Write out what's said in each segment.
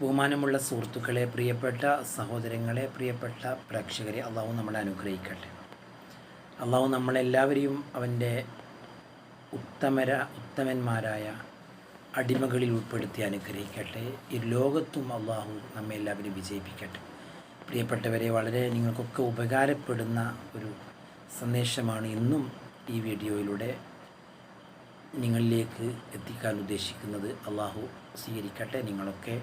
ബഹുമാനമുള്ള സുഹൃത്തുക്കളെ പ്രിയപ്പെട്ട സഹോദരങ്ങളെ പ്രിയപ്പെട്ട പ്രേക്ഷകരെ അള്ളാഹു നമ്മളെ അനുഗ്രഹിക്കട്ടെ. അള്ളാഹു നമ്മളെല്ലാവരെയും അവന്റെ ഉത്തമര ഉത്തമന്മാരായ അടിമകളിൽ ഉൾപ്പെടുത്തി അനുഗ്രഹിക്കട്ടെ. ഈ ലോകത്തും അള്ളാഹു നമ്മെ എല്ലാവരും വിജയിപ്പിക്കട്ടെ. പ്രിയപ്പെട്ടവരെ വളരെ നിങ്ങൾക്കൊക്കെ ഉപകാരപ്പെടുന്ന ഒരു സന്ദേശമാണ് ഇന്നും ഈ വീഡിയോയിലൂടെ നിങ്ങളിലേക്ക് എത്തിക്കാൻ ഉദ്ദേശിക്കുന്നത് അള്ളാഹു സ്വീകരിക്കട്ടെ നിങ്ങളൊക്കെ.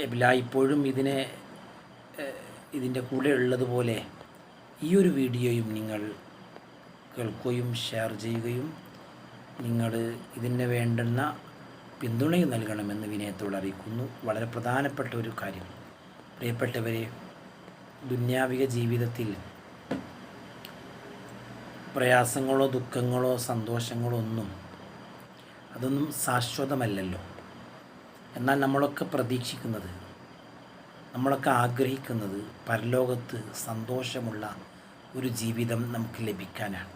എല്ലായ്പ്പോഴും ഇതിനെ ഇതിന്റെ കൂടെ ഉള്ളതുപോലെ ഈ ഒരു വീഡിയോയും നിങ്ങൾ കേൾക്കുകയും ഷെയർ ചെയ്യുകയും നിങ്ങൾ ഇതിന് വേണ്ടുന്ന പിന്തുണയും നൽകണമെന്ന് വിനയത്തോട് അറിയിക്കുന്നു. വളരെ പ്രധാനപ്പെട്ട ഒരു കാര്യം. പ്രിയപ്പെട്ടവരെ ദുന്യാവിക ജീവിതത്തിൽ പ്രയാസങ്ങളോ ദുഃഖങ്ങളോ സന്തോഷങ്ങളോ ഒന്നും അതൊന്നും ശാശ്വതമല്ലല്ലോ. എന്നാൽ നമ്മളൊക്കെ പ്രതീക്ഷിക്കുന്നത് നമ്മളൊക്കെ ആഗ്രഹിക്കുന്നത് പരലോകത്ത് സന്തോഷമുള്ള ഒരു ജീവിതം നമുക്ക് ലഭിക്കാനാണ്.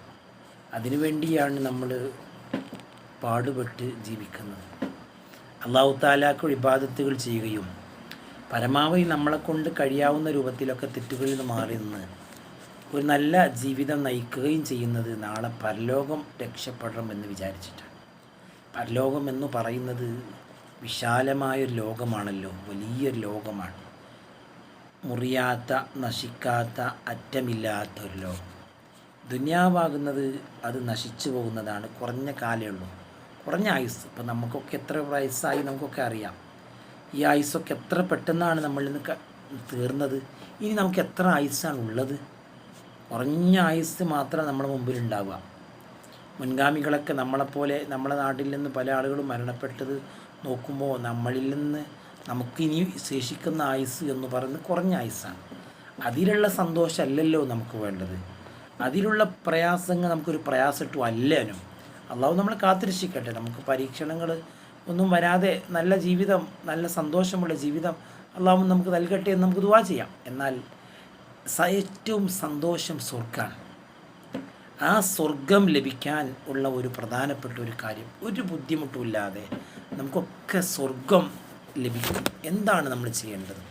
അതിനുവേണ്ടിയാണ് നമ്മൾ പാടുപെട്ട് ജീവിക്കുന്നത്. അള്ളാഹു താലാക്ക് ഇബാദത്തുകൾ ചെയ്യുകയും പരമാവധി നമ്മളെ കൊണ്ട് കഴിയാവുന്ന രൂപത്തിലൊക്കെ തെറ്റുകളിൽ നിന്ന് മാറി നിന്ന് ഒരു നല്ല ജീവിതം നയിക്കുകയും ചെയ്യുന്നത് നാളെ പരലോകം രക്ഷപ്പെടണം എന്ന് വിചാരിച്ചിട്ടാണ്. പരലോകം എന്ന് പറയുന്നത് വിശാലമായൊരു ലോകമാണല്ലോ വലിയൊരു ലോകമാണ്. മുറിയാത്ത നശിക്കാത്ത അറ്റമില്ലാത്ത ഒരു ലോകം. ദുന്യാവാകുന്നത് അത് നശിച്ചു പോകുന്നതാണ് കുറഞ്ഞ കാലമേ ഉള്ളൂ. കുറഞ്ഞ ആയുസ് ഇപ്പം നമുക്കൊക്കെ എത്ര വയസ്സായി നമുക്കൊക്കെ അറിയാം. ഈ ആയുസ്സൊക്കെ എത്ര പെട്ടെന്നാണ് നമ്മളിൽ നിന്ന് തീർന്നത്? ഇനി നമുക്ക് എത്ര ആയുസ്സാണ് ഉള്ളത് കുറഞ്ഞ ആയുസ് മാത്രമേ നമ്മുടെ മുമ്പിൽ ഉണ്ടാവുക മുൻഗാമികളൊക്കെ നമ്മളെപ്പോലെ നമ്മുടെ നാട്ടിൽ നിന്ന് പല ആളുകളും മരണപ്പെട്ടത് നോക്കുമ്പോൾ നമ്മളിൽ നിന്ന് നമുക്കിനി ശേഷിക്കുന്ന ആയുസ് എന്ന് പറയുന്നത് കുറഞ്ഞ ആയുസ്സാണ്. അതിലുള്ള സന്തോഷമല്ലല്ലോ നമുക്ക് വേണ്ടത്. അതിലുള്ള പ്രയാസങ്ങൾ നമുക്കൊരു പ്രയാസമിട്ടും അല്ലേനും അള്ളാഹു നമ്മൾ കാത്തിരക്ഷിക്കട്ടെ. നമുക്ക് പരീക്ഷണങ്ങൾ ഒന്നും വരാതെ നല്ല ജീവിതം നല്ല സന്തോഷമുള്ള ജീവിതം അള്ളാഹു നമുക്ക് നൽകട്ടെ എന്ന് നമുക്ക് ദുവാ ചെയ്യാം. എന്നാൽ ഏറ്റവും സന്തോഷം സ്വർഗമാണ് ആ സ്വർഗം ലഭിക്കാൻ ഉള്ള ഒരു പ്രധാനപ്പെട്ട ഒരു കാര്യം ഒരു ബുദ്ധിമുട്ടുമില്ലാതെ നമുക്കൊക്കെ സ്വർഗം ലഭിക്കും. എന്താണ് നമ്മൾ ചെയ്യേണ്ടത്?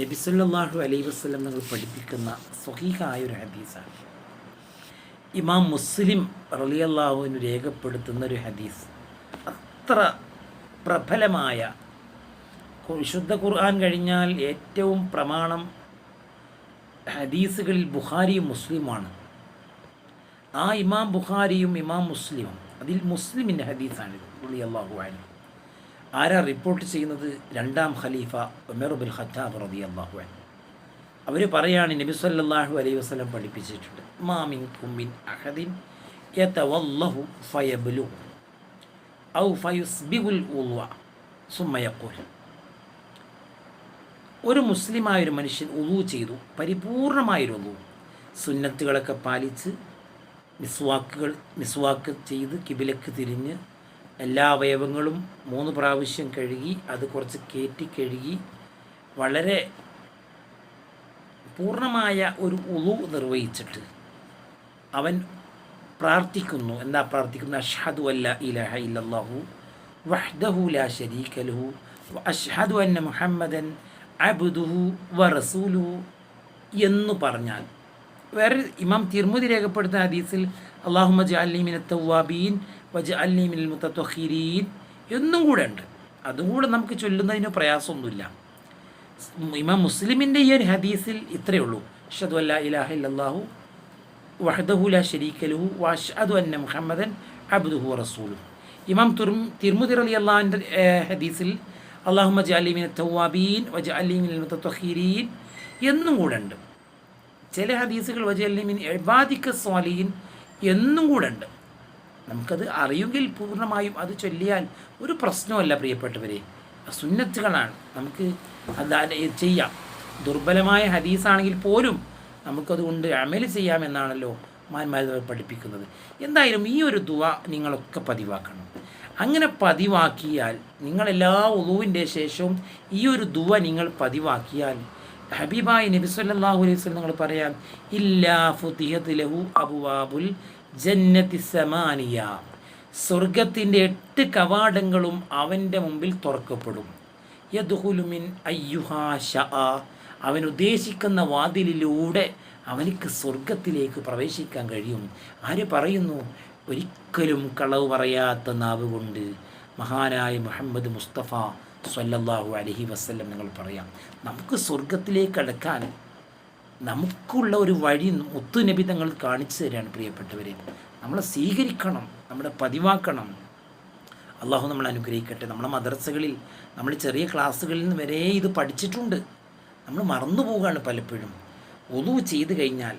നബിസുല്ലാഹു അലൈ വസ്ലം നിങ്ങൾ പഠിപ്പിക്കുന്ന സ്വഹീഹായ ഒരു ഹദീസാണ്. ഇമാം മുസ്ലിം റലിയല്ലാഹുവിന് രേഖപ്പെടുത്തുന്ന ഒരു ഹദീസ്. അത്ര പ്രബലമായ വിശുദ്ധ ഖുർആൻ കഴിഞ്ഞാൽ ഏറ്റവും പ്രമാണം ഹദീസുകളിൽ ബുഹാരിയും മുസ്ലിമാണ് ആ ഇമാം ബുഖാരിയും ഇമാം മുസ്ലിമും അതിൽ മുസ്ലിമിന്റെ ഹദീസാണ് പുള്ളി അള്ളാഹു അലി ആരാ റിപ്പോർട്ട് ചെയ്യുന്നത്? രണ്ടാം ഖലീഫ ഉമർ ബുൽ ഖത്താബ് റബി അള്ളാഹു അലി അവർ പറയാണ് നബി സല്ലാഹു അലൈഹി വസ്ലം പഠിപ്പിച്ചിട്ടുണ്ട് മാമിൻ കുമ്മിൻ അഹദിൻ യതവല്ലഹു ഫയബ്ലു ഔ ഒരു മുസ്ലിമായ ഒരു മനുഷ്യൻ ഉളു ചെയ്തു പരിപൂർണമായൊരു ഉളു സുന്നത്തുകളൊക്കെ പാലിച്ച് മിസ്വാക്കുകൾ മിസ്വാക്ക് ചെയ്ത് കിബിലക്ക് തിരിഞ്ഞ് എല്ലാ അവയവങ്ങളും മൂന്ന് പ്രാവശ്യം കഴുകി അത് കുറച്ച് കയറ്റി കഴുകി വളരെ പൂർണമായ ഒരു ഉളു നിർവഹിച്ചിട്ട് അവൻ പ്രാർത്ഥിക്കുന്നു. എന്താ പ്രാർത്ഥിക്കുന്നു അഷ്ഹദു അല്ല ഇലഹ ഇല്ലാഹു വഹ്ദഹു ലാ ഷരീഖലഹു ലഹു അഷ്ഹദു അന്ന മുഹമ്മദൻ അബ്ദുഹു വ റസൂലുഹു എന്ന് പറഞ്ഞാൽ വേറെ ഇമാം തിർമുതി രേഖപ്പെടുത്തുന്ന ഹദീസിൽ അള്ളാഹുമ ജഅൽനി മിന തവ്വാബീൻ വജ അല്ലിമിൻ മുത്തത്വഖീരീൻ എന്നും കൂടെ ഉണ്ട്. അതും കൂടെ നമുക്ക് ചൊല്ലുന്നതിന് പ്രയാസമൊന്നുമില്ല. ഇമാം മുസ്ലിമിന്റെ ഈ ഒരു ഹദീസിൽ ഇത്രയേ ഉള്ളൂ. അഷ്ഹദു അല്ലാ ഇലാഹ ഇല്ലല്ലാഹു വഹദഹുല ലാ ശരീക ലഹു അന്ന മുഹമ്മദൻ അബ്ദുഹു റസൂലു ഇമാം തുർ തിർമുദി അലി അള്ളാഹിന്റെ ഹദീസിൽ അള്ളാഹുമ അലിമിൻ തവ്വാബീൻ വജ അല്ലിമിൻ മിനൽ മുത്തത്വഖീരീൻ എന്നും കൂടെ ഉണ്ട്. ചില ഹദീസുകൾ വജല്ലിമിൻ അലി സ്വാലിയിൻ എന്നും കൂടെ ഉണ്ട്. നമുക്കത് അറിയുമെങ്കിൽ പൂർണമായും അത് ചൊല്ലിയാൽ ഒരു പ്രശ്നമല്ല പ്രിയപ്പെട്ടവരെ. സുന്നത്തുകളാണ്. നമുക്ക് അത് ചെയ്യാം. ദുർബലമായ ഹദീസാണെങ്കിൽ പോലും നമുക്കതുകൊണ്ട് അമൽ ചെയ്യാമെന്നാണല്ലോ മാന്മാരെ പഠിപ്പിക്കുന്നത്. എന്തായാലും ഈ ഒരു ദുവ നിങ്ങളൊക്കെ പതിവാക്കണം. അങ്ങനെ പതിവാക്കിയാൽ നിങ്ങളെല്ലാ ഉളുവിന്റെ ശേഷവും ഈ ഒരു ദുവ നിങ്ങൾ പതിവാക്കിയാൽ ഹബീബായി നബി സല്ലാഹു അലൈഹി വസ്ലം നിങ്ങൾ പറയാം ഇല്ലാ ഫുതിഹത് അബുവാബുൽ ജന്നത്തി സമാനിയ. സ്വർഗത്തിന്റെ എട്ട് കവാടങ്ങളും അവന്റെ മുമ്പിൽ തുറക്കപ്പെടും. യദുഹുലുമിൻ അയ്യുഹാ ഷഅ അവൻ ഉദ്ദേശിക്കുന്ന വാതിലിലൂടെ അവനിക്ക് സ്വർഗത്തിലേക്ക് പ്രവേശിക്കാൻ കഴിയും. ആര് പറയുന്നു? ഒരിക്കലും കളവ് പറയാത്ത നാവ് കൊണ്ട് മഹാനായ മുഹമ്മദ് മുസ്തഫ സ്വല്ലല്ലാഹു അലഹി വസ്ല്ലം നിങ്ങൾ പറയാം. നമുക്ക് സ്വർഗത്തിലേക്ക് അടക്കാൻ നമുക്കുള്ള ഒരു വഴി മുത്തുനബി തങ്ങൾ കാണിച്ചു തരികയാണ് പ്രിയപ്പെട്ടവരെ. നമ്മളെ സ്വീകരിക്കണം നമ്മളെ പതിവാക്കണം. അള്ളാഹു നമ്മളെ അനുഗ്രഹിക്കട്ടെ. നമ്മളെ മദ്രസകളിൽ നമ്മൾ ചെറിയ ക്ലാസ്സുകളിൽ നിന്ന് വരെ ഇത് പഠിച്ചിട്ടുണ്ട്. നമ്മൾ മറന്നു പോവുകയാണ് പലപ്പോഴും. ഒതു ചെയ്തു കഴിഞ്ഞാൽ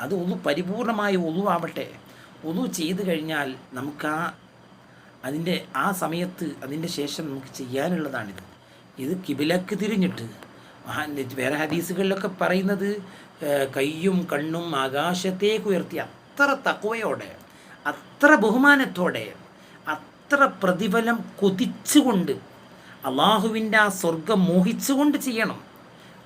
അത് ഒതു പരിപൂർണമായ ഒതുവാവട്ടെ ഒതു ചെയ്തു കഴിഞ്ഞാൽ നമുക്ക് ആ അതിന്റെ ആ സമയത്ത് അതിന്റെ ശേഷം നമുക്ക് ചെയ്യാനുള്ളതാണിത്. ഇത് കിബിലക്ക് തിരിഞ്ഞിട്ട്. വേറെ ഹദീസുകളിലൊക്കെ പറയുന്നത് കയ്യും കണ്ണും ആകാശത്തേക്ക് ഉയർത്തി അത്ര തക്കവയോടെ അത്ര ബഹുമാനത്തോടെ അത്ര പ്രതിഫലം കൊതിച്ചുകൊണ്ട് അള്ളാഹുവിന്റെ ആ സ്വർഗം മോഹിച്ചുകൊണ്ട് ചെയ്യണം.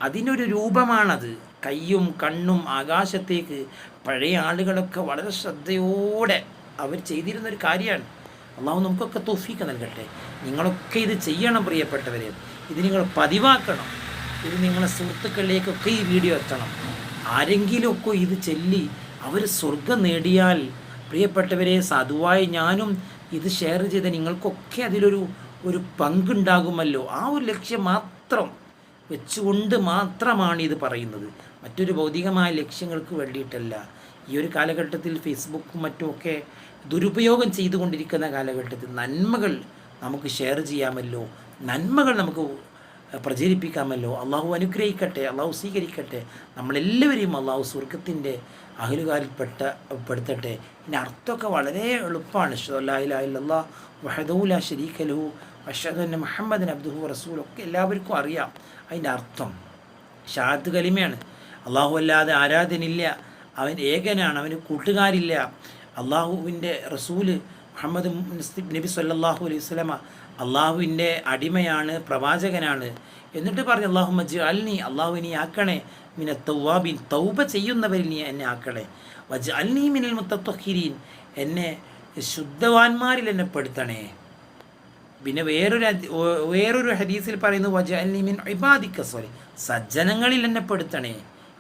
അതിനൊരു രൂപമാണത്. കയ്യും കണ്ണും ആകാശത്തേക്ക് പഴയ ആളുകളൊക്കെ വളരെ ശ്രദ്ധയോടെ അവർ ചെയ്തിരുന്നൊരു കാര്യമാണ്. അള്ളാഹു നമുക്കൊക്കെ തോഫീക്ക് നൽകട്ടെ. നിങ്ങളൊക്കെ ഇത് ചെയ്യണം പ്രിയപ്പെട്ടവരെ. ഇത് നിങ്ങൾ പതിവാക്കണം. ഇത് നിങ്ങളെ സുഹൃത്തുക്കളിലേക്കൊക്കെ ഈ വീഡിയോ എത്തണം. ആരെങ്കിലുമൊക്കെ ഇത് ചൊല്ലി അവർ സ്വർഗം നേടിയാൽ പ്രിയപ്പെട്ടവരെ സാധുവായി ഞാനും ഇത് ഷെയർ ചെയ്ത് നിങ്ങൾക്കൊക്കെ അതിലൊരു ഒരു പങ്കുണ്ടാകുമല്ലോ. ആ ഒരു ലക്ഷ്യം മാത്രം വെച്ചുകൊണ്ട് മാത്രമാണ് ഇത് പറയുന്നത്. മറ്റൊരു ഭൗതികമായ ലക്ഷ്യങ്ങൾക്ക് വേണ്ടിയിട്ടല്ല. ഈ ഒരു കാലഘട്ടത്തിൽ ഫേസ്ബുക്കും മറ്റുമൊക്കെ ദുരുപയോഗം ചെയ്തുകൊണ്ടിരിക്കുന്ന കാലഘട്ടത്തിൽ നന്മകൾ നമുക്ക് ഷെയർ ചെയ്യാമല്ലോ നന്മകൾ നമുക്ക് പ്രചരിപ്പിക്കാമല്ലോ അള്ളാഹു അനുഗ്രഹിക്കട്ടെ അള്ളാഹു സ്വീകരിക്കട്ടെ നമ്മളെല്ലാവരെയും അള്ളാഹു സ്വർഗത്തിന്റെ അഹലുകാരിൽപ്പെട്ട പെടുത്തട്ടെ. ഇതിന്റെ അർത്ഥമൊക്കെ വളരെ എളുപ്പമാണ്. ഷല്ലാ വഹദൂല ഷരീഖലു അഷദ് മുഹമ്മദ് അബ്ദുഹു റസൂൽ ഒക്കെ എല്ലാവർക്കും അറിയാം അതിന്റെ അർത്ഥം. ഷാദ് കലിമയാണ്. അള്ളാഹു അല്ലാതെ ആരാധനില്ല അവൻ ഏകനാണ് അവന് കൂട്ടുകാരില്ല. അള്ളാഹുവിന്റെ റസൂൽ മുഹമ്മദ് നബി സല്ലാഹു അലൈഹി സ്വലമ അള്ളാഹുവിന്റെ അടിമയാണ് പ്രവാചകനാണ് എന്നിട്ട് പറഞ്ഞു അള്ളാഹു മജ് അൽനി അള്ളാഹു ഇനി ആക്കണേ. മിന തൗവാബിൻ തൗബ ചെയ്യുന്നവരിൽ നീ എന്നെ ആക്കണേ. വജ് അൽനി മിനൽ മുത്തത്തൊഹിരീൻ എന്നെ ശുദ്ധവാന്മാരിൽ എന്നെ പെടുത്തണേ. പിന്നെ വേറൊരു വേറൊരു ഹദീസിൽ പറയുന്നു വജ അൽനി മിൻ ഇബാദിക്ക സോറി സജ്ജനങ്ങളിൽ എന്നെ പെടുത്തണേ.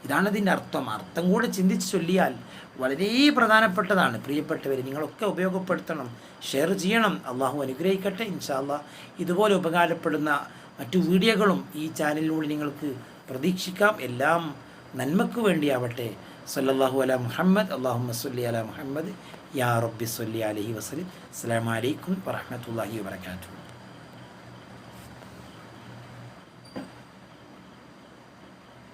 ഇതാണ് ഇതിന്റെ അർത്ഥം. അർത്ഥം കൂടെ ചിന്തിച്ച് ചൊല്ലിയാൽ വളരെ പ്രധാനപ്പെട്ടതാണ്. പ്രിയപ്പെട്ടവർ നിങ്ങളൊക്കെ ഉപയോഗപ്പെടുത്തണം. ഷെയർ ചെയ്യണം. അള്ളാഹു അനുഗ്രഹിക്കട്ടെ. ഇൻഷാല്ല ഇതുപോലെ ഉപകാരപ്പെടുന്ന മറ്റു വീഡിയോകളും ഈ ചാനലിലൂടെ നിങ്ങൾക്ക് പ്രതീക്ഷിക്കാം. എല്ലാം നന്മക്ക് വേണ്ടിയാവട്ടെ. സല്ലാഹു അല മുഹമ്മദ്. അള്ളാഹു മസ്ലി അല മുഹമ്മദ്. യാ റബ്ബി സല്ലി അലഹി വസ്ലി അസ്സാം വലൈക്കും വറഹമത്തല്ലാഹി വാത്തു